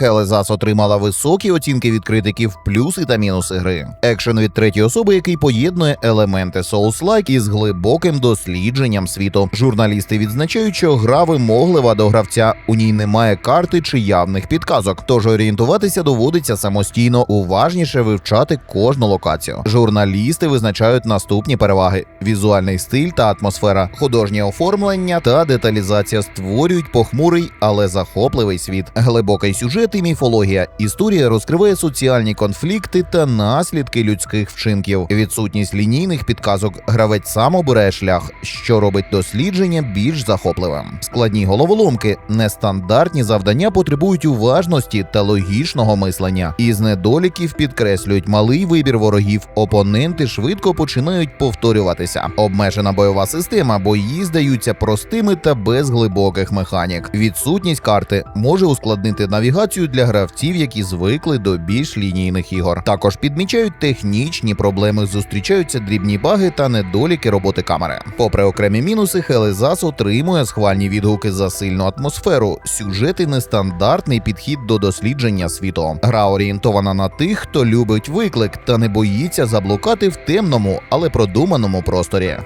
Хелезас отримала високі оцінки від критиків, плюси та мінуси гри. Екшен від третьої особи, який поєднує елементи Souls-like із глибоким дослідженням світу. Журналісти відзначають, що гра вимоглива до гравця. У ній немає карти чи явних підказок, тож орієнтуватися доводиться самостійно, уважніше вивчати кожну локацію. Журналісти визначають наступні переваги: візуальний стиль та атмосфера, художнє оформлення та деталізація створюють похмурий, але захопливий світ, глибокий сюжет і міфологія. Історія розкриває соціальні конфлікти та наслідки людських вчинків. Відсутність лінійних підказок гравець сам обирає шлях, що робить дослідження більш захопливим. Складні головоломки, нестандартні завдання потребують уважності та логічного мислення. Із недоліків підкреслюють малий вибір ворогів. Опоненти швидко починають повторюватися. Обмежена бойова система, бої здаються простими та без глибоких механік. Відсутність карти може ускладнити навігацію для гравців, які звикли до більш лінійних ігор. Також підмічають технічні проблеми, зустрічаються дрібні баги та недоліки роботи камери. Попри окремі мінуси, Хелезас отримує схвальні відгуки за сильну атмосферу, сюжет і нестандартний підхід до дослідження світу. Гра орієнтована на тих, хто любить виклик та не боїться заблукати в темному, але продуманому просторі.